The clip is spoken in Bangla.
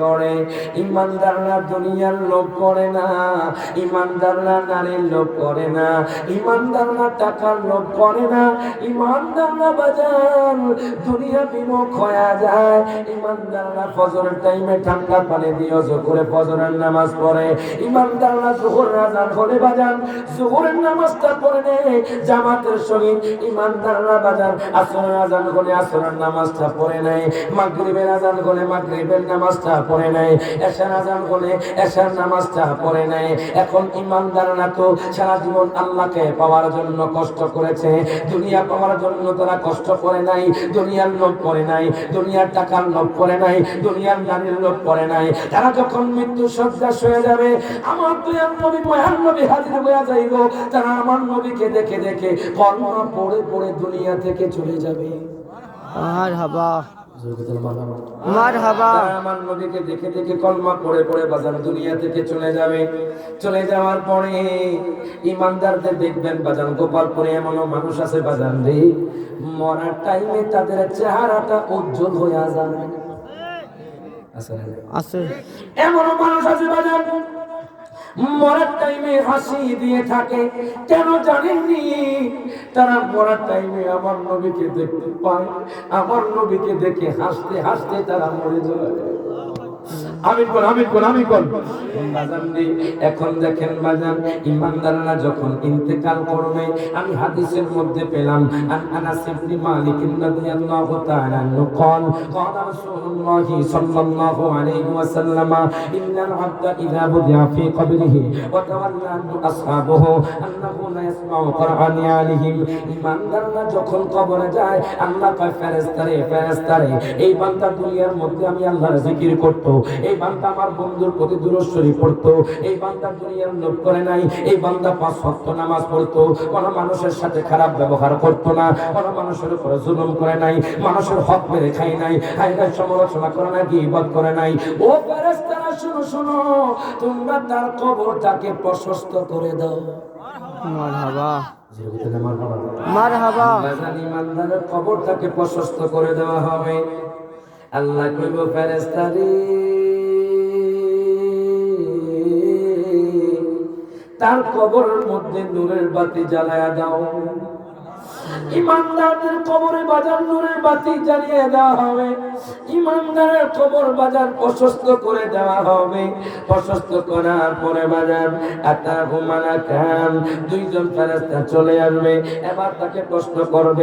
করে। ইমানদাররা দুনিয়ার লোভ করে না। ইমানদাররা নারীর করে না। ইমানদাররা টাকার করে না। ইমানদাররা বাজার দুনিয়া বিমুখ হয়ে যায়। ইমানদাররা ফজরের টাইমে ঠান্ডা পানি দিয়ে ফজরের নামাজ পড়ে। ইমানদাররা জোহর বাজান। জোহরের নামাজটা পড়ে নেয় জামাতের সঙ্গে। ইমানদাররা বাজার আসরের আজান হলে আসরের নামাজটা পড়ে নেয় মাগরিবের আজান হলে মাগরিবের নামাজটা পড়ে নেয় এশার আজান হলে এশার নামাজটা পড়ে নেয় এখন ইমানদাররা তো সারা জীবন আল্লাহকে পাওয়ার জন্য কষ্ট করেছে। দুনিয়া পাওয়ার জন্য তারা কষ্ট করে নাই, দুনিয়ার লোভ করে নাই, দুনিয়ার টাকার লোভ করে নাই, দুনিয়ার নারীর লোভ করে নাই। তারা যখন মৃত্যু সজ্জা হয়ে যাবে, আমার দুয়ার নবী মহান নবী হাজির হয়ে যাইব। তারা আমার নবীকে দেখে দেখে কর্মা পড়ে পড়ে দুনিয়া থেকে চলে যাবে। মারহাবা তারা আমার নবীকে দেখে দেখে কলমা পড়ে পড়ে বাজার দুনিয়া থেকে চলে যাবে। চলে যাওয়ার পরে ইমানদারদের দেখবেন বাজার গোপালপুরে এমনও মানুষ আছে বাজার রে। মরার টাইমে তাদের চেহারাটা উজ্জ্বল হয়ে যাবে। আছে। এমনও মানুষ আছে বাজার। মরার টাইমে হাসি দিয়ে থাকে। কেন জানেননি? তারা মরার টাইমে আমার নবীকে দেখতে পায়। আমার নবীকে দেখে হাসতে হাসতে তারা মরে যায়। আমিন কোন আমিন কোন আমিন কোন বাজান রে, এখন দেখেন বাজান ইমানদাররা যখন ইন্তেকাল করবে আমি হাদিসের মধ্যে পেলাম আন আনাস ইবনে মালিক রাদিয়াল্লাহু তাআলা আনহু قال قال رسول الله صلى الله عليه وسلم ان العبد اذا وضع في قبره وتولى عنه اصحابه انه لا يسمع قرآن عليهم ইমানদাররা যখন কবরে যায় আল্লাহ কয় ফেরেশতারে ফেরেশতারে এই বান্দা দুনিয়ার মধ্যে আমি আল্লাহর জিকির করত এই বান্দা আমার বন্ধুর প্রতি দূরস্বরী পড়তো এই বান্দা দুনিয়ার লোভ করে নাই এই বান্দা পাঁচ ওয়াক্ত নামাজ পড়তো কোন মানুষের সাথে খারাপ ব্যবহার করতো না কোন মানুষের উপরে জুলুম করে নাই মানুষের হক মেরে খাই নাই হাইরার সমালোচনা করে নাই গিবত করে নাই। ও ফেরেশতারা শুনো শুনো তোমরা তার কবরটাকে প্রশস্ত করে দাও। মারহাবা। মারহাবা। কবরটাকে প্রশস্ত করে দেওয়া হবে। আল্লাহ কইব ফেরেস্তারি তার কবরের মধ্যে নূরের বাতি জ্বালায়া দাও। ইমানদারদের কবরে বাজার নূরের বাতি জ্বালিয়ে দেওয়া হবে। ইমানদারের কবর বাজার প্রশস্ত করে দেওয়া হবে। প্রশস্ত করার পরে বাজার আতা ঘুমানা খান দুইজন ফেরেস্তা চলে আসবে। এবার তাকে প্রশ্ন করবে